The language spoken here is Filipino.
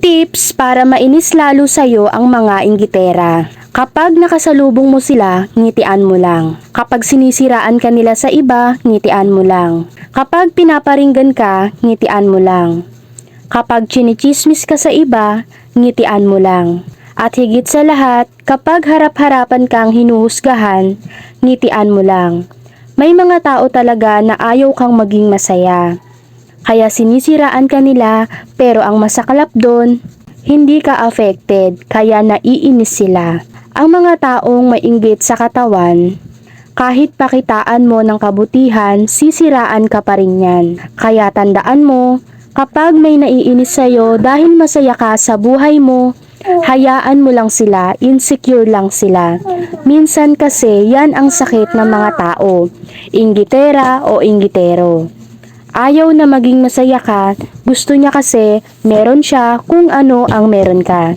Tips para mainis lalo sa'yo ang mga inggitera. Kapag nakasalubong mo sila, ngitian mo lang. Kapag sinisiraan ka nila sa iba, ngitian mo lang. Kapag pinaparinggan ka, ngitian mo lang. Kapag chinichismis ka sa iba, ngitian mo lang. At higit sa lahat, kapag harap-harapan kang hinuhusgahan, ngitian mo lang. May mga tao talaga na ayaw kang maging masaya. Kaya sinisiraan ka nila pero ang masaklap doon, hindi ka affected kaya naiinis sila. Ang mga taong mainggit sa katawan, kahit pakitaan mo ng kabutihan, sisiraan ka pa rin yan. Kaya tandaan mo, kapag may naiinis sa'yo dahil masaya ka sa buhay mo, hayaan mo lang sila, insecure lang sila. Minsan kasi yan ang sakit ng mga tao, inggitera o inggitero. Ayaw na maging masaya ka, gusto niya kasi meron siya kung ano ang meron ka.